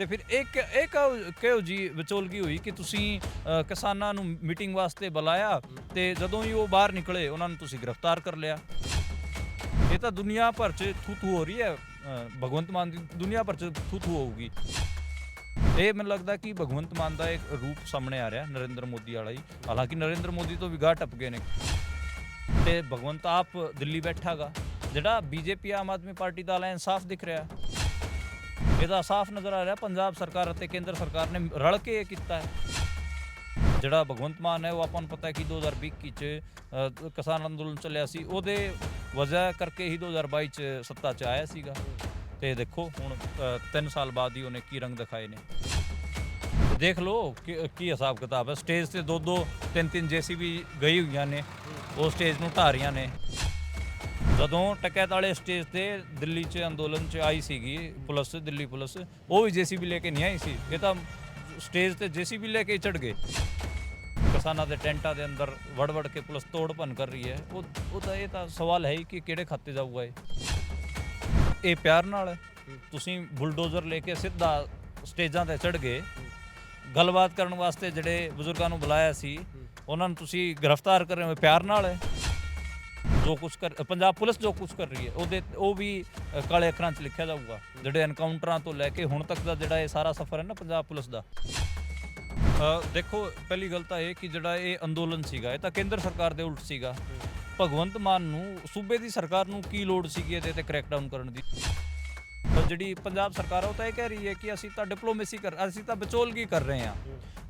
ਤੇ ਫਿਰ ਇੱਕ ਇਹ ਕਿਹੋ- ਕਿਹੋ ਜੀ ਵਿਚੋਲਗੀ ਹੋਈ ਕਿ ਤੁਸੀਂ ਕਿਸਾਨਾਂ ਨੂੰ ਮੀਟਿੰਗ ਵਾਸਤੇ ਬੁਲਾਇਆ ਤੇ ਜਦੋਂ ਹੀ ਉਹ ਬਾਹਰ ਨਿਕਲੇ, ਉਹਨਾਂ ਨੂੰ ਤੁਸੀਂ ਗ੍ਰਿਫਤਾਰ ਕਰ ਲਿਆ। ਇਹ ਤਾਂ ਦੁਨੀਆ ਭਰ 'ਚ ਥੂਥੂ ਹੋ ਰਹੀ ਹੈ ਭਗਵੰਤ ਮਾਨ ਦੀ, ਦੁਨੀਆ ਭਰ 'ਚ ਥੂਥੂ ਹੋਊਗੀ। ਇਹ ਮੈਨੂੰ ਲੱਗਦਾ ਕਿ ਭਗਵੰਤ ਮਾਨ ਦਾ ਇੱਕ ਰੂਪ ਸਾਹਮਣੇ ਆ ਰਿਹਾ, ਨਰਿੰਦਰ ਮੋਦੀ ਵਾਲਾ ਹੀ। ਹਾਲਾਂਕਿ ਨਰਿੰਦਰ ਮੋਦੀ ਤੋਂ ਵੀ ਗਾਹ ਟੱਪ ਗਏ ਨੇ। ਤੇ ਭਗਵੰਤ ਆਪ ਦਿੱਲੀ ਬੈਠਾਗਾ, ਜਿਹੜਾ ਬੀਜੇਪੀ ਆਮ ਆਦਮੀ ਪਾਰਟੀ ਦਾ ਅਲਾਈਅੰਸ ਸਾਫ਼ ਦਿਖ ਰਿਹਾ। ਇਹਦਾ ਸਾਫ਼ ਨਜ਼ਰ ਆ ਰਿਹਾ। ਪੰਜਾਬ ਸਰਕਾਰ ਅਤੇ ਕੇਂਦਰ ਸਰਕਾਰ ਨੇ ਰਲ ਕੇ ਇਹ ਕੀਤਾ ਹੈ। ਜਿਹੜਾ ਭਗਵੰਤ ਮਾਨ ਹੈ, ਉਹ ਆਪਾਂ ਨੂੰ ਪਤਾ ਹੈ ਕਿ 2021 ਚ ਕਿਸਾਨ ਅੰਦੋਲਨ ਚੱਲਿਆ ਸੀ। ਉਹਦੇ ਵਜ੍ਹਾ ਕਰਕੇ ਹੀ 2022 ਚ ਸੱਤਾ ਚ ਆਇਆ ਸੀਗਾ। ਤੇ ਦੇਖੋ ਹੁਣ 3 ਸਾਲ ਬਾਅਦ ਹੀ ਉਹਨੇ ਕੀ ਰੰਗ ਦਿਖਾਏ ਨੇ। ਦੇਖ ਲਓ ਕਿ, ਕੀ ਹਿਸਾਬ ਕਿਤਾਬ ਹੈ। ਸਟੇਜ ਤੇ ਦੋ ਦੋ, ਤਿੰਨ ਤਿੰਨ ਜੀਸੀਬੀ ਗਈ ਹੋਈਆਂ ਨੇ। ਉਹ ਸਟੇਜ ਨੂੰ ਢਾਹ ਰਹੀਆਂ ਨੇ। ਜਦੋਂ ਟਕੈਤ ਵਾਲੇ ਸਟੇਜ ਤੇ ਦਿੱਲੀ 'ਚ ਅੰਦੋਲਨ 'ਚ ਆਈ ਸੀਗੀ, ਪੁਲਿਸ, ਦਿੱਲੀ ਪੁਲਿਸ, ਉਹ ਵੀ ਜੀਸੀਬੀ ਲੈ ਕੇ ਨਹੀਂ ਆਈ ਸੀ। ਇਹ ਤਾਂ ਸਟੇਜ ਤੇ ਜੀਸੀਬੀ ਲੈ ਕੇ ਚੜ ਗਏ। ਕਿਸਾਨਾਂ ਦੇ ਟੈਂਟਾਂ ਦੇ ਅੰਦਰ ਵੜ ਵੜ ਕੇ ਪੁਲਿਸ ਤੋੜ ਭੰਨ ਕਰ ਰਹੀ ਹੈ। ਉਹ ਉਹ ਤਾਂ ਇਹ ਤਾਂ ਸਵਾਲ ਹੈ ਹੀ ਕਿ ਕਿਹੜੇ ਖਾਤੇ ਜਾਊਗਾ ਇਹ? ਇਹ ਪਿਆਰ ਨਾਲ ਹੈ। ਤੁਸੀਂ ਬੁਲਡੋਜ਼ਰ ਲੈ ਕੇ ਸਿੱਧਾ ਸਟੇਜਾਂ ਤੇ ਚੜ ਗਏ। ਗੱਲਬਾਤ ਕਰਨ ਵਾਸਤੇ ਜਿਹੜੇ ਬਜ਼ੁਰਗਾਂ ਨੂੰ ਬੁਲਾਇਆ ਸੀ, ਉਹਨਾਂ ਨੂੰ ਤੁਸੀਂ ਗ੍ਰਿਫਤਾਰ ਕਰ ਰਹੇ ਹੋ ਪਿਆਰ ਨਾਲ ਹੈ। ਜੋ ਕੁਝ ਕਰ ਪੰਜਾਬ ਪੁਲਿਸ ਜੋ ਕੁਝ ਕਰ ਰਹੀ ਹੈ ਉਹਦੇ ਉਹ ਵੀ ਅ, ਕਾਲੇ ਅੱਖਰਾਂ 'ਚ ਲਿਖਿਆ ਜਾਊਗਾ। ਜਿਹੜੇ ਐਨਕਾਊਂਟਰਾਂ ਤੋਂ ਲੈ ਕੇ ਹੁਣ ਤੱਕ ਦਾ ਜਿਹੜਾ ਇਹ ਸਾਰਾ ਸਫ਼ਰ ਹੈ ਨਾ ਪੰਜਾਬ ਪੁਲਿਸ ਦਾ। ਅ, ਦੇਖੋ ਪਹਿਲੀ ਗੱਲ ਤਾਂ ਇਹ ਕਿ ਜਿਹੜਾ ਇਹ ਅੰਦੋਲਨ ਸੀਗਾ ਇਹ ਤਾਂ ਕੇਂਦਰ ਸਰਕਾਰ ਦੇ ਉਲਟ ਸੀਗਾ। ਭਗਵੰਤ ਮਾਨ ਨੂੰ ਸੂਬੇ ਦੀ ਸਰਕਾਰ ਨੂੰ ਕੀ ਲੋੜ ਸੀਗੀ ਇਹਦੇ ਤੇ ਕ੍ਰੈਕਡਾਊਨ ਕਰਨ ਦੀ? ਤਾਂ ਜਿਹੜੀ ਪੰਜਾਬ ਸਰਕਾਰ ਆ ਉਹ ਤਾਂ ਇਹ ਕਹਿ ਰਹੀ ਹੈ ਕਿ ਅਸੀਂ ਤਾਂ ਡਿਪਲੋਮੇਸੀ ਕਰ ਅਸੀਂ ਤਾਂ ਵਿਚੋਲਗੀ ਕਰ ਰਹੇ ਹਾਂ।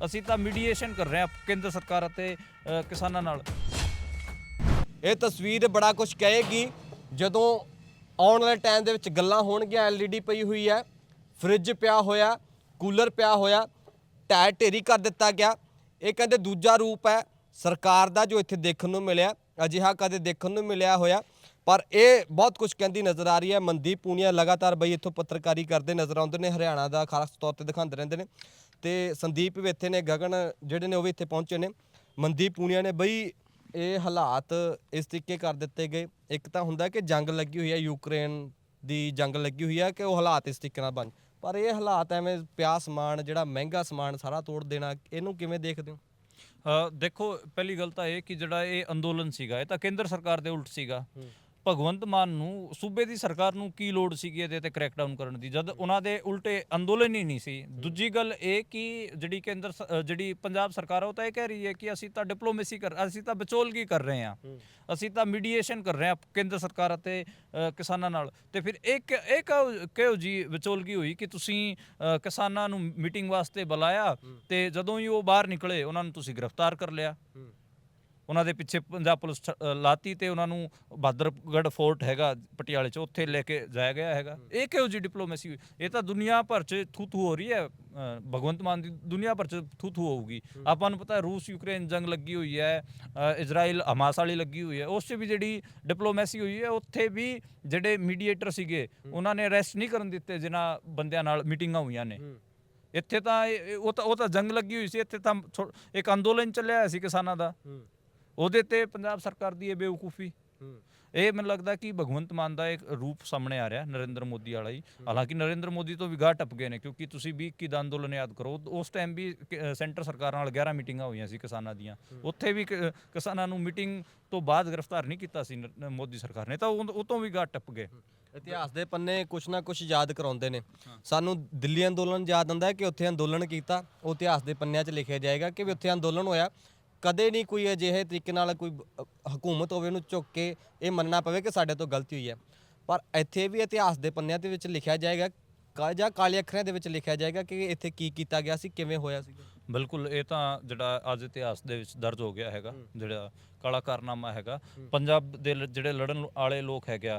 ਅਸੀਂ ਤਾਂ ਮੀਡੀਏਸ਼ਨ ਕਰ ਰਹੇ ਹਾਂ ਕੇਂਦਰ ਸਰਕਾਰ ਅਤੇ ਅ, ਕਿਸਾਨਾਂ ਨਾਲ। ਇਹ ਤਸਵੀਰ ਬੜਾ ਕੁਝ ਕਹੇਗੀ, ਜਦੋਂ ਆਉਣ ਵਾਲੇ ਟਾਈਮ ਦੇ ਵਿੱਚ ਗੱਲਾਂ ਹੋਣਗੀਆਂ ਐਲਈਡੀ ਪਈ ਹੋਈ ਹੈ ਫ੍ਰਿਜ ਪਿਆ ਹੋਇਆ ਕੂਲਰ ਪਿਆ ਹੋਇਆ ਟਾਇਰ ਢੇਰੀ ਕਰ ਦਿੱਤਾ ਗਿਆ। ਇਹ ਕਹਿੰਦੇ ਦੂਜਾ ਰੂਪ ਹੈ, ਸਰਕਾਰ ਦਾ ਜੋ ਇੱਥੇ ਦੇਖਣ ਨੂੰ ਮਿਲਿਆ, ਅਜਿਹਾ ਕਦੇ ਦੇਖਣ ਨੂੰ ਮਿਲਿਆ ਹੋਇਆ, ਪਰ ਇਹ ਬਹੁਤ ਕੁਝ ਕਹਿੰਦੀ ਨਜ਼ਰ ਆ ਰਹੀ ਹੈ। ਮਨਦੀਪ ਪੂਨੀਆ ਲਗਾਤਾਰ ਬਈ ਇੱਥੋਂ ਪੱਤਰਕਾਰੀ ਕਰਦੇ ਨਜ਼ਰ ਆਉਂਦੇ ਨੇ, ਹਰਿਆਣਾ ਦਾ ਖਾਸ ਤੌਰ ਤੇ ਦਿਖਾਉਂਦੇ ਰਹਿੰਦੇ ਨੇ। ਤੇ ਸੰਦੀਪ ਵੀ ਇੱਥੇ ਨੇ, ਗਗਨ ਜਿਹੜੇ ਨੇ ਉਹ ਵੀ ਇੱਥੇ ਪਹੁੰਚੇ ਨੇ। ਮਨਦੀਪ ਪੂਨੀਆ ਨੇ ਬਈ ਇਹ ਹਾਲਾਤ ਇਸ ਤਰੀਕੇ ਕਰ ਦਿੱਤੇ ਗਏ। ਇੱਕ ਤਾਂ ਹੁੰਦਾ ਕਿ ਜੰਗ ਲੱਗੀ ਹੋਈ ਹੈ ਯੂਕਰੇਨ ਦੀ ਜੰਗ ਲੱਗੀ ਹੋਈ ਹੈ ਕਿ ਉਹ ਹਾਲਾਤ ਇਸ ਤਰੀਕੇ ਨਾਲ ਬਣ ਪਰ ਇਹ ਹਾਲਾਤ ਐਵੇਂ ਪਿਆ ਸਮਾਨ ਜਿਹੜਾ ਮਹਿੰਗਾ ਸਮਾਨ ਸਾਰਾ ਤੋੜ ਦੇਣਾ ਇਹਨੂੰ ਕਿਵੇਂ ਦੇਖਦੇ ਹੋ? ਦੇਖੋ ਪਹਿਲੀ ਗੱਲ ਤਾਂ ਇਹ ਕਿ ਜਿਹੜਾ ਇਹ ਅੰਦੋਲਨ ਸੀਗਾ ਇਹ ਤਾਂ ਕੇਂਦਰ ਸਰਕਾਰ ਦੇ ਉਲਟ ਸੀਗਾ। ਭਗਵੰਤ ਮਾਨ ਨੂੰ ਸੂਬੇ ਦੀ ਸਰਕਾਰ ਨੂੰ ਕੀ ਲੋੜ ਸੀਗੀ ਇਹਦੇ ਤੇ ਕ੍ਰੈਕਡਾਊਨ ਕਰਨ ਦੀ? ਜਦ ਉਹਨਾਂ ਦੇ ਉਲਟੇ ਅੰਦੋਲਨ ਹੀ ਨਹੀਂ ਸੀ। ਦੂਜੀ ਗੱਲ ਇਹ ਕਿ ਜਿਹੜੀ ਕੇਂਦਰ ਸ- ਜਿਹੜੀ ਪੰਜਾਬ ਸਰਕਾਰ ਆ ਉਹ ਤਾਂ ਇਹ ਕਹਿ ਰਹੀ ਹੈ ਕਿ ਅਸੀਂ ਤਾਂ ਡਿਪਲੋਮੇਸੀ ਕਰ ਅਸੀਂ ਤਾਂ ਵਿਚੋਲਗੀ ਕਰ ਰਹੇ ਹਾਂ। ਅਸੀਂ ਤਾਂ ਮੀਡੀਏਸ਼ਨ ਕਰ ਰਹੇ ਹਾਂ ਕੇਂਦਰ ਸਰਕਾਰ ਅਤੇ ਅ, ਕਿਸਾਨਾਂ ਨਾਲ। ਤੇ ਫਿਰ ਇੱਕ ਇਹ ਕਿਹੋ- ਕਿਹੋ ਜੀ ਵਿਚੋਲਗੀ ਹੋਈ ਕਿ ਤੁਸੀਂ ਅ, ਕਿਸਾਨਾਂ ਨੂੰ ਮੀਟਿੰਗ ਵਾਸਤੇ ਬੁਲਾਇਆ ਤੇ ਜਦੋਂ ਹੀ ਉਹ ਬਾਹਰ ਨਿਕਲੇ ਉਹਨਾਂ ਨੂੰ ਤੁਸੀਂ ਗ੍ਰਿਫਤਾਰ ਕਰ ਲਿਆ। ਉਹਨਾਂ ਦੇ ਪਿੱਛੇ ਪੰਜਾਬ ਪੁਲਿਸ ਲਾਤੀ ਤੇ ਉਹਨਾਂ ਨੂੰ ਬਹਾਦਰਗੜ੍ਹ ਫੋਰਟ ਹੈਗਾ ਪਟਿਆਲੇ ਚ ਉੱਥੇ ਲੈ ਕੇ ਜਾਇਆ ਗਿਆ ਹੈਗਾ। ਇਹ ਕਿਹੋ ਜੀ ਡਿਪਲੋਮੇਸੀ ਹੋਈ? ਇਹ ਤਾਂ ਦੁਨੀਆ ਭਰ ਚ ਥੂ ਥੂ ਹੋ ਰਹੀ ਹੈ। ਭਗਵੰਤ ਮਾਨ ਦੀ ਦੁਨੀਆ ਭਰ ਚ ਥੂ ਥੂ ਹੋਊਗੀ ਆਪਾਂ ਨੂੰ ਪਤਾ ਰੂਸ ਯੂਕਰੇਨ ਜੰਗ ਲੱਗੀ ਹੋਈ ਹੈ ਇਜ਼ਰਾਈਲ ਹਮਾਸ ਵਾਲੀ ਲੱਗੀ ਹੋਈ ਹੈ। ਉਸ 'ਚ ਵੀ ਜਿਹੜੀ ਡਿਪਲੋਮੇਸੀ ਹੋਈ ਹੈ ਉੱਥੇ ਵੀ ਜਿਹੜੇ ਮੀਡੀਏਟਰ ਸੀਗੇ ਉਹਨਾਂ ਨੇ ਅਰੈਸਟ ਨਹੀਂ ਕਰਨ ਦਿੱਤੇ ਜਿਨ੍ਹਾਂ ਬੰਦਿਆਂ ਨਾਲ ਮੀਟਿੰਗਾਂ ਹੋਈਆਂ ਨੇ। ਇੱਥੇ ਤਾਂ ਉਹ ਤਾਂ ਉਹ ਤਾਂ ਜੰਗ ਲੱਗੀ ਹੋਈ ਸੀ। ਇੱਥੇ ਤਾਂ ਇੱਕ ਅੰਦੋਲਨ ਚੱਲਿਆ ਸੀ ਕਿਸਾਨਾਂ ਦਾ। ਉਹਦੇ ਤੇ ਪੰਜਾਬ ਸਰਕਾਰ ਦੀ ਇਹ ਬੇਵਕੂਫੀ। ਇਹ ਮੈਨੂੰ ਲੱਗਦਾ ਕਿ ਭਗਵੰਤ ਮਾਨ ਦਾ ਇੱਕ ਰੂਪ ਸਾਹਮਣੇ ਆ ਰਿਹਾ ਨਰਿੰਦਰ ਮੋਦੀ ਵਾਲਾ ਹੀ। ਹਾਲਾਂਕਿ ਨਰਿੰਦਰ ਮੋਦੀ ਤੋਂ ਵੀ ਗਾਹ ਟੱਪ ਗਏ ਨੇ ਕਿਉਂਕਿ ਤੁਸੀਂ ਵੀ 21 ਦਾ ਅੰਦੋਲਨ ਯਾਦ ਕਰੋ ਉਸ ਟਾਈਮ ਵੀ ਸੈਂਟਰ ਸਰਕਾਰ ਨਾਲ 11 ਮੀਟਿੰਗਾਂ ਹੋਈਆਂ ਸੀ ਕਿਸਾਨਾਂ ਦੀਆਂ। ਉੱਥੇ ਵੀ ਕਿਸਾਨਾਂ ਨੂੰ ਮੀਟਿੰਗ ਤੋਂ ਬਾਅਦ ਗ੍ਰਿਫਤਾਰ ਨਹੀਂ ਕੀਤਾ ਸੀ ਮੋਦੀ ਸਰਕਾਰ ਨੇ ਤਾਂ ਉਹ ਤੋਂ ਵੀ ਗਾਹ ਟੱਪ ਗਏ। ਇਤਿਹਾਸ ਦੇ ਪੰਨੇ ਕੁਛ ਨਾ ਕੁਛ ਯਾਦ ਕਰਾਉਂਦੇ ਨੇ। ਸਾਨੂੰ ਦਿੱਲੀ ਅੰਦੋਲਨ ਯਾਦ ਆਉਂਦਾ ਹੈ ਕਿ ਉੱਥੇ ਅੰਦੋਲਨ ਕੀਤਾ ਉਹ ਇਤਿਹਾਸ ਦੇ ਪੰਨਿਆਂ 'ਚ ਲਿਖਿਆ ਜਾਏਗਾ ਕਿ ਵੀ ਉੱਥੇ ਅੰਦੋਲਨ ਹੋਇਆ। ਕਦੇ ਨਹੀਂ ਕੋਈ ਅਜਿਹੇ ਤਰੀਕੇ ਨਾਲ ਕੋਈ ਅ, ਹਕੂਮਤ ਹੋਵੇ ਉਹਨੂੰ ਝੁੱਕ ਕੇ ਇਹ ਮੰਨਣਾ ਪਵੇ ਕਿ ਸਾਡੇ ਤੋਂ ਗਲਤੀ ਹੋਈ ਹੈ। ਪਰ ਇੱਥੇ ਵੀ ਇਤਿਹਾਸ ਦੇ ਪੰਨਿਆਂ ਦੇ ਵਿੱਚ ਲਿਖਿਆ ਜਾਏਗਾ ਕਾ- ਜਾਂ ਕਾਲੇ ਅੱਖਰਾਂ ਦੇ ਵਿੱਚ ਲਿਖਿਆ ਜਾਏਗਾ ਕਿ ਇੱਥੇ ਕੀ ਕੀਤਾ ਗਿਆ ਸੀ ਕਿਵੇਂ ਹੋਇਆ ਸੀ। ਬਿਲਕੁਲ ਇਹ ਤਾਂ ਜਿਹੜਾ ਅੱਜ ਇਤਿਹਾਸ ਦੇ ਵਿੱਚ ਦਰਜ ਹੋ ਗਿਆ ਹੈਗਾ ਜਿਹੜਾ ਕਾਲਾ ਕਾਰਨਾਮਾ ਹੈਗਾ। ਪੰਜਾਬ ਦੇ ਲ- ਜਿਹੜੇ ਲੜਨ ਵਾਲੇ ਲੋਕ ਹੈਗੇ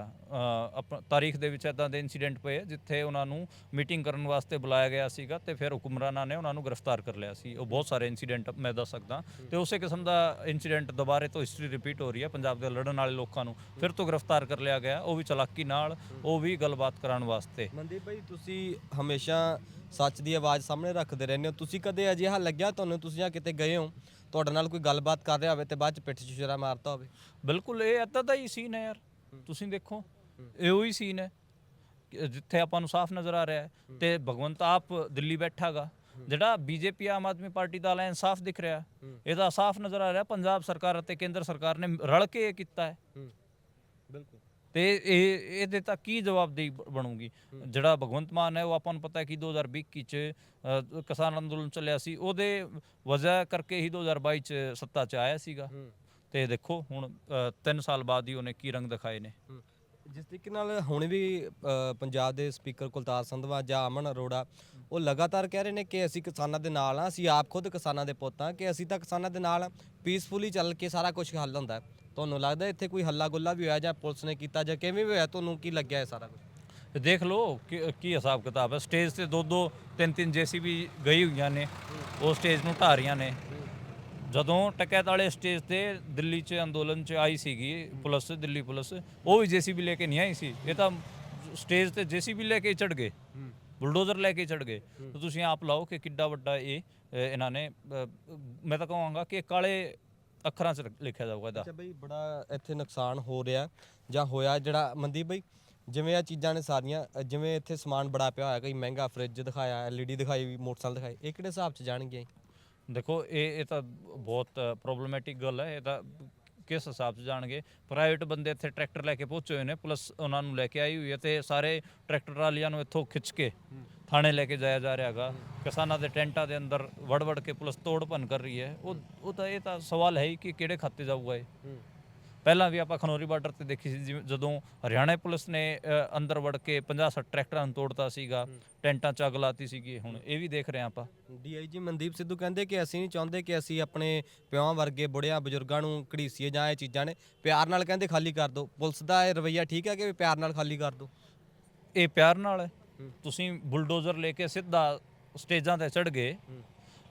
ਆਪਣਾ ਤਾਰੀਖ ਦੇ ਵਿੱਚ ਇਦਾਂ ਦੇ ਇਨਸੀਡੈਂਟ ਪਏ ਆ ਜਿੱਥੇ ਉਹਨਾਂ ਨੂੰ ਮੀਟਿੰਗ ਕਰਨ ਵਾਸਤੇ ਬੁਲਾਇਆ ਗਿਆ ਸੀਗਾ ਤੇ ਫਿਰ ਹੁਕਮਰਾਨਾਂ ਨੇ ਉਹਨਾਂ ਨੂੰ ਗ੍ਰਿਫਤਾਰ ਕਰ ਲਿਆ ਸੀ। ਉਹ ਬਹੁਤ ਸਾਰੇ ਇਨਸੀਡੈਂਟ ਮੈਂ ਦੱਸ ਸਕਦਾ। ਤੇ ਉਸੇ ਕਿਸਮ ਦਾ ਇਨਸੀਡੈਂਟ ਦੁਬਾਰੇ ਤੋਂ ਹਿਸਟਰੀ ਰਿਪੀਟ ਹੋ ਰਹੀ ਹੈ ਪੰਜਾਬ ਦੇ ਲੜਨ ਵਾਲੇ ਲੋਕਾਂ ਨੂੰ। ਫਿਰ ਤੋਂ ਗ੍ਰਿਫਤਾਰ ਕਰ ਲਿਆ ਗਿਆ ਉਹ ਵੀ ਚਲਾਕੀ ਨਾਲ ਉਹ ਵੀ ਗੱਲਬਾਤ ਕਰਾਉਣ ਵਾਸਤੇ। ਮਨਦੀਪ ਭਾਈ ਤੁਸੀਂ ਹਮੇਸ਼ਾ ਸੱਚ ਦੀ ਆਵਾਜ਼ ਸਾਹਮਣੇ ਰੱਖਦੇ ਰਹਿੰਦੇ ਹੋ। ਤੁਸੀਂ ਕਦੇ ਅਜਿਹਾ ਲੱਗਿਆ ਤੁਹਾਨੂੰ ਤੁਸੀਂ ਜਾਂ ਕਿਤੇ ਗਏ ਹੋ ਤੁਹਾਡੇ ਨਾਲ ਕੋਈ ਗੱਲਬਾਤ ਕਰ ਰਿਹਾ ਹੋਵੇ ਤੇ ਬਾਅਦ ਚ ਪਿੱਠ 'ਚ ਛੁਰਾ ਮਾਰਤਾ ਹੋਵੇ? ਬਿਲਕੁਲ ਇਹ ਏਦਾਂ ਦਾ ਹੀ ਸੀਨ ਹੈ ਯਾਰ। ਤੁਸੀਂ ਦੇਖੋ ਇਹੋ ਹੀ ਸੀਨ ਹੈ। ਜਿੱਥੇ ਆਪਾਂ ਨੂੰ ਸਾਫ਼ ਨਜ਼ਰ ਆ ਰਿਹਾ ਹੈ ਤੇ ਭਗਵੰਤ ਆਪ ਦਿੱਲੀ ਬੈਠਾਗਾ। ਜਿਹੜਾ ਬੀਜੇਪੀ ਆਮ ਆਦਮੀ ਪਾਰਟੀ ਦਾ ਅਲਾਈਅੰਸ ਸਾਫ਼ ਦਿਖ ਰਿਹਾ ਇਹਦਾ ਸਾਫ਼ ਨਜ਼ਰ ਆ ਰਿਹਾ ਪੰਜਾਬ ਸਰਕਾਰ ਅਤੇ ਕੇਂਦਰ ਸਰਕਾਰ ਨੇ ਰਲ ਕੇ ਇਹ ਕੀਤਾ ਹੈ। ਬਿਲਕੁਲ। ਤੇ ਇਹ ਇਹਦੇ ਤਾਂ ਕੀ ਜਵਾਬਦੇਹੀ ਬਣੂਗੀ? ਜਿਹੜਾ ਭਗਵੰਤ ਮਾਨ ਹੈ ਉਹ ਆਪਾਂ ਨੂੰ ਪਤਾ ਹੈ ਕਿ 2021 ਚ ਅ, ਕਿਸਾਨ ਅੰਦੋਲਨ ਚੱਲਿਆ ਸੀ। ਉਹਦੇ ਵਜ੍ਹਾ ਕਰਕੇ ਹੀ 2022 ਚ ਸੱਤਾ ਚ ਆਇਆ ਸੀਗਾ। ਤੇ ਦੇਖੋ ਹੁਣ 3 ਸਾਲ ਬਾਅਦ ਹੀ ਉਹਨੇ ਕੀ ਰੰਗ ਦਿਖਾਏ ਨੇ। ਜਿਸ ਤਰੀਕੇ ਨਾਲ ਹੁਣ ਵੀ ਅ, ਪੰਜਾਬ ਦੇ ਸਪੀਕਰ ਕੁਲਤਾਰ ਸੰਧਵਾ ਜਾਂ ਅਮਨ ਅਰੋੜਾ ਉਹ ਲਗਾਤਾਰ ਕਹਿ ਰਹੇ ਨੇ ਕਿ ਅਸੀਂ ਕਿਸਾਨਾਂ ਦੇ ਨਾਲ ਆ ਅਸੀਂ ਆਪ ਖੁਦ ਕਿਸਾਨਾਂ ਦੇ ਪੁੱਤ ਹਾਂ ਕਿ ਅਸੀਂ ਤਾਂ ਕਿਸਾਨਾਂ ਦੇ ਨਾਲ ਪੀਸਫੁਲੀ ਚੱਲ ਕੇ ਸਾਰਾ ਕੁਝ ਹੱਲ ਹੁੰਦਾ ਹੈ। ਤੁਹਾਨੂੰ ਲੱਗਦਾ ਇੱਥੇ ਕੋਈ ਹੱਲਾ ਗੁੱਲਾ ਵੀ ਹੋਇਆ ਜਾਂ ਪੁਲਿਸ ਨੇ ਕੀਤਾ ਜਾਂ ਕਿਵੇਂ ਵੀ ਹੋਇਆ? ਤੁਹਾਨੂੰ ਕੀ ਲੱਗਿਆ ਇਹ ਸਾਰਾ ਕੁਝ ਦੇਖ ਲਓ ਕਿ ਕੀ ਹਿਸਾਬ ਕਿਤਾਬ ਹੈ। ਸਟੇਜ ਤੇ ਦੋ ਦੋ ਤਿੰਨ ਤਿੰਨ ਜੀਸੀਬੀ ਗਈ ਹੋਈਆਂ ਨੇ। ਉਹ ਸਟੇਜ ਨੂੰ ਢਾਹ ਰਹੀਆਂ ਨੇ। ਜਦੋਂ ਟਕੈਤ ਵਾਲੇ ਸਟੇਜ ਤੇ ਦਿੱਲੀ 'ਚ ਅੰਦੋਲਨ 'ਚ ਆਈ ਸੀਗੀ ਪੁਲਿਸ ਦਿੱਲੀ ਪੁਲਿਸ ਉਹ ਵੀ ਜੀਸੀਬੀ ਲੈ ਕੇ ਨਹੀਂ ਆਈ ਸੀ। ਇਹ ਤਾਂ ਸਟੇਜ ਤੇ ਜੀਸੀਬੀ ਲੈ ਕੇ ਚੜ ਗਏ। ਬੁਲਡੋਜ਼ਰ ਲੈ ਕੇ ਚੜ ਗਏ। ਤਾਂ ਤੁਸੀਂ ਆਪ ਲਾਓ ਕਿ ਕਿੱਡਾ ਵੱਡਾ ਇਹ ਅ, ਇਹਨਾਂ ਨੇ ਅ, ਮੈਂ ਤਾਂ ਕਹਾਂਗਾ ਕਿ ਕਾਲੇ ਅੱਖਰਾਂ 'ਚ ਲਿਖਿਆ ਜਾਊਗਾ ਇਹਦਾ। ਅੱਛਾ ਬਈ ਬੜਾ ਇੱਥੇ ਨੁਕਸਾਨ ਹੋ ਰਿਹਾ ਜਾਂ ਹੋਇਆ ਜਿਹੜਾ ਮਨਦੀਪ ਬਈ ਜਿਵੇਂ ਆ ਚੀਜ਼ਾਂ ਨੇ ਸਾਰੀਆਂ ਅ, ਜਿਵੇਂ ਇੱਥੇ ਸਮਾਨ ਬੜਾ ਪਿਆ ਹੋਇਆ ਕਈ ਮਹਿੰਗਾ ਫ੍ਰਿਜ ਦਿਖਾਇਆ ਐਲਈਡੀ ਦਿਖਾਈ ਵੀ ਮੋਟਰਸਾਈਕਲ ਦਿਖਾਏ ਇਹ ਕਿਹੜੇ ਹਿਸਾਬ 'ਚ ਜਾਣਗੇ ਦੇਖੋ ਇਹ ਇਹ ਤਾਂ ਬਹੁਤ ਪ੍ਰੋਬਲਮੈਟਿਕ ਗੱਲ ਹੈ ਇਹ ਤਾਂ ਕਿਸ ਹਿਸਾਬ 'ਚ ਜਾਣਗੇ? ਪ੍ਰਾਈਵੇਟ ਬੰਦੇ ਇੱਥੇ ਟਰੈਕਟਰ ਲੈ ਕੇ ਪਹੁੰਚੇ ਹੋਏ ਨੇ ਪੁਲਿਸ ਉਹਨਾਂ ਨੂੰ ਲੈ ਕੇ ਆਈ ਹੋਈ ਹੈ ਤੇ ਸਾਰੇ ਟਰੈਕਟਰ ਵਾਲਿਆਂ ਨੂੰ ਇੱਥੋਂ ਖਿੱਚ ਕੇ ਥਾਣੇ ਲੈ ਕੇ ਜਾਇਆ ਜਾ ਰਿਹਾ ਹੈਗਾ। ਕਿਸਾਨਾਂ ਦੇ ਟੈਂਟਾਂ ਦੇ ਅੰਦਰ ਵੜ ਵੜ ਕੇ ਪੁਲਿਸ ਤੋੜ ਭੰਨ ਕਰ ਰਹੀ ਹੈ। ਉਹ ਉਹ ਤਾਂ ਇਹ ਤਾਂ ਸਵਾਲ ਹੈ ਹੀ ਕਿ ਕਿਹੜੇ ਖਾਤੇ ਜਾਊਗਾ ਇਹ। ਪਹਿਲਾਂ ਵੀ ਆਪਾਂ ਖਨੌਰੀ ਬਾਰਡਰ ਤੇ ਦੇਖੀ ਸੀ ਜਦੋਂ ਹਰਿਆਣਾ ਪੁਲਿਸ ਨੇ ਅੰਦਰ ਵੜ ਕੇ 50 60 ਟਰੈਕਟਰਾਂ ਨੂੰ ਤੋੜਤਾ ਸੀਗਾ ਟੈਂਟਾਂ ਚ ਅੱਗ ਲਾਤੀ ਸੀਗੀ ਹੁਣ ਇਹ ਵੀ ਦੇਖ ਰਹੇ ਆਪਾਂ। ਡੀਆਈਜੀ ਮਨਦੀਪ ਸਿੱਧੂ ਕਹਿੰਦੇ ਕਿ ਅਸੀਂ ਨਹੀਂ ਚਾਹੁੰਦੇ ਕਿ ਅਸੀਂ ਆਪਣੇ ਪਿਓਾਂ ਵਰਗੇ ਬੁੜਿਆਂ ਬਜ਼ੁਰਗਾਂ ਨੂੰ ਘੜੀਸੀਏ ਜਾਂ ਇਹ ਚੀਜ਼ਾਂ ਨੇ। ਪਿਆਰ ਨਾਲ ਕਹਿੰਦੇ ਖਾਲੀ ਕਰ ਦਿਓ ਪੁਲਿਸ ਦਾ ਇਹ ਰਵੱਈਆ ਠੀਕ ਹੈ ਕਿ ਪਿਆਰ ਨਾਲ ਖਾਲੀ ਕਰ ਦਿਓ ਇਹ ਪਿਆਰ ਨਾਲ ਹੈ। ਤੁਸੀਂ ਬੁਲਡੋਜ਼ਰ ਲੈ ਕੇ ਸਿੱਧਾ ਸਟੇਜਾਂ ਤੇ ਚੜ ਗਏ।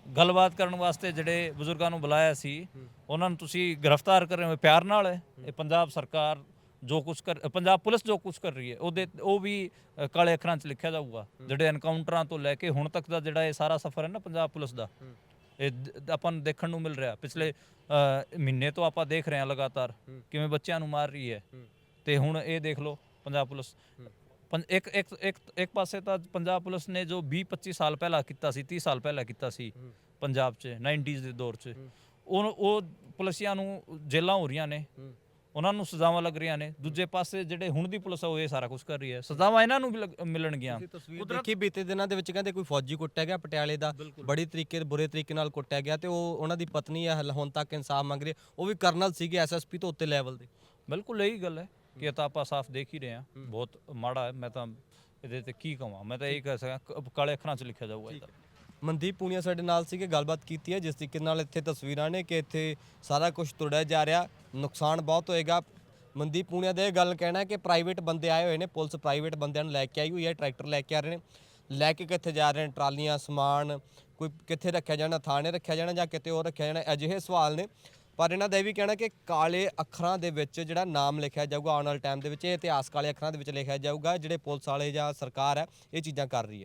ਗੱਲਬਾਤ ਕਰਨ ਵਾਸਤੇ ਜਿਹੜੇ ਬਜ਼ੁਰਗਾਂ ਨੂੰ ਬੁਲਾਇਆ ਸੀ, ਉਹਨਾਂ ਨੂੰ ਤੁਸੀਂ ਗ੍ਰਿਫਤਾਰ ਕਰ ਰਹੇ ਹੋ ਪਿਆਰ ਨਾਲ ਹੈ? ਇਹ ਪੰਜਾਬ ਸਰਕਾਰ ਜੋ ਕੁਝ ਕਰ, ਪੰਜਾਬ ਪੁਲਿਸ ਜੋ ਕੁਝ ਕਰ ਰਹੀ ਹੈ, ਉਹਦੇ, ਉਹ ਵੀ ਕਾਲੇ ਅੱਖਰਾਂ 'ਚ ਲਿਖਿਆ ਜਾਊਗਾ। ਜਿਹੜੇ ਐਨਕਾਊਂਟਰਾਂ ਤੋਂ ਲੈ ਕੇ ਹੁਣ ਤੱਕ ਦਾ ਜਿਹੜਾ ਇਹ ਸਾਰਾ ਸਫ਼ਰ ਹੈ ਨਾ ਪੰਜਾਬ ਪੁਲਿਸ ਦਾ, ਇਹ ਆਪਾਂ ਨੂੰ ਦੇਖਣ ਨੂੰ ਮਿਲ ਰਿਹਾ। ਪਿਛਲੇ ਮਹੀਨੇ ਤੋਂ ਆਪਾਂ ਦੇਖ ਰਹੇ ਹਾਂ ਲਗਾਤਾਰ ਕਿਵੇਂ ਬੱਚਿਆਂ ਨੂੰ ਮਾਰ ਰਹੀ ਹੈ। ਤੇ ਹੁਣ ਇਹ ਦੇਖ ਲਓ, ਪੰਜਾਬ ਪੁਲਿਸ। ਪੰ- ਇੱਕ ਇੱਕ ਇੱਕ ਇੱਕ ਪਾਸੇ ਤਾਂ ਪੰਜਾਬ ਪੁਲਿਸ ਨੇ ਜੋ 20 25 ਸਾਲ ਪਹਿਲਾਂ ਕੀਤਾ ਸੀ 30 ਸਾਲ ਪਹਿਲਾਂ ਕੀਤਾ ਸੀ ਪੰਜਾਬ 'ਚ 90s ਦੇ ਦੌਰ 'ਚ। ਉਹ ਉਹ ਪੁਲਿਸਿਆਂ ਨੂੰ ਜੇਲਾਂ ਹੋ ਰਹੀਆਂ ਨੇ। ਉਹਨਾਂ ਨੂੰ ਸਜ਼ਾਵਾਂ ਲੱਗ ਰਹੀਆਂ ਨੇ। ਦੂਜੇ ਪਾਸੇ ਜਿਹੜੇ ਹੁਣ ਦੀ ਪੁਲਿਸ ਆ ਉਹ ਇਹ ਸਾਰਾ ਕੁਝ ਕਰ ਰਹੀ ਹੈ। ਸਜ਼ਾਵਾਂ ਇਹਨਾਂ ਨੂੰ ਵੀ ਲੱਗ- ਮਿਲਣਗੀਆਂ ਤਸਵੀਰ ਦੇਖੀ ਬੀਤੇ ਦਿਨਾਂ ਦੇ ਵਿੱਚ ਕਹਿੰਦੇ ਕੋਈ ਫੌਜੀ ਕੁੱਟਿਆ ਗਿਆ ਪਟਿਆਲੇ ਦਾ ਬੜੀ ਤਰੀਕੇ ਬੁਰੇ ਤਰੀਕੇ ਨਾਲ ਕੁੱਟਿਆ ਗਿਆ ਤੇ ਉਹ ਉਹਨਾਂ ਦੀ ਪਤਨੀ ਹੈ ਹਲ- ਹੁਣ ਤੱਕ ਇਨਸਾਫ ਮੰਗ ਰਹੀ ਹੈ। ਉਹ ਵੀ ਕਰਨਲ ਸੀਗੇ ਐਸਐਸਪੀ ਤੋਂ ਉੱਤੇ ਲੈਵਲ ਦੇ। ਬਿਲਕੁਲ ਇਹੀ ਗੱਲ ਹੈ। ਕਿ ਇਹ ਤਾਂ ਆਪਾਂ ਸਾਫ਼ ਦੇਖ ਹੀ ਰਹੇ ਹਾਂ। ਬਹੁਤ ਮਾੜਾ ਹੈ। ਮੈਂ ਤਾਂ ਇਹਦੇ ਤੇ ਕੀ ਕਹਾਂ ਮੈਂ ਤਾਂ ਇਹ ਕਹਿ ਸਕਾਂ ਕ- ਕਾਲੇ ਅੱਖਰਾਂ 'ਚ ਲਿਖਿਆ ਜਾਊਗਾ ਇਹਦਾ ਮਨਦੀਪ ਪੂਨੀਆ ਸਾਡੇ ਨਾਲ ਸੀਗੇ ਗੱਲਬਾਤ ਕੀਤੀ ਹੈ ਜਿਸ ਤਰੀਕੇ ਨਾਲ ਇੱਥੇ ਤਸਵੀਰਾਂ ਨੇ ਕਿ ਇੱਥੇ ਸਾਰਾ ਕੁਝ ਤੁੜਿਆ ਜਾ ਰਿਹਾ ਨੁਕਸਾਨ ਬਹੁਤ ਹੋਏਗਾ। ਮਨਦੀਪ ਪੂਨੀਆ ਦਾ ਇਹ ਗੱਲ ਕਹਿਣਾ ਕਿ ਪ੍ਰਾਈਵੇਟ ਬੰਦੇ ਆਏ ਹੋਏ ਨੇ ਪੁਲਿਸ ਪ੍ਰਾਈਵੇਟ ਬੰਦਿਆਂ ਨੂੰ ਲੈ ਕੇ ਆਈ ਹੋਈ ਹੈ ਟਰੈਕਟਰ ਲੈ ਕੇ ਆ ਰਹੇ ਨੇ। ਲੈ ਕੇ ਕਿੱਥੇ ਜਾ ਰਹੇ ਨੇ? ਟਰਾਲੀਆਂ ਸਮਾਨ ਕੋਈ ਕਿੱਥੇ ਰੱਖਿਆ ਜਾਣਾ ਥਾਣੇ ਰੱਖਿਆ ਜਾਣਾ ਜਾਂ ਕਿਤੇ ਹੋਰ ਰੱਖਿਆ ਜਾਣਾ ਅਜਿਹੇ ਸਵਾਲ ਨੇ। ਪਰ ਇਹਨਾਂ ਦਾ ਇਹ ਵੀ ਕਹਿਣਾ ਕਿ ਕਾਲੇ ਅੱਖਰਾਂ ਦੇ ਵਿੱਚ ਜਿਹੜਾ ਨਾਮ ਲਿਖਿਆ ਜਾਊਗਾ, ਆਉਣ ਵਾਲੇ ਟਾਈਮ ਦੇ ਵਿੱਚ ਇਹ ਇਤਿਹਾਸ ਕਾਲੇ ਅੱਖਰਾਂ ਦੇ ਵਿੱਚ ਲਿਖਿਆ ਜਾਊਗਾ, ਜਿਹੜੇ ਪੁਲਿਸ ਵਾਲੇ ਜਾਂ ਸਰਕਾਰ ਹੈ, ਇਹ ਚੀਜ਼ਾਂ ਕਰ ਰਹੀ ਹੈ।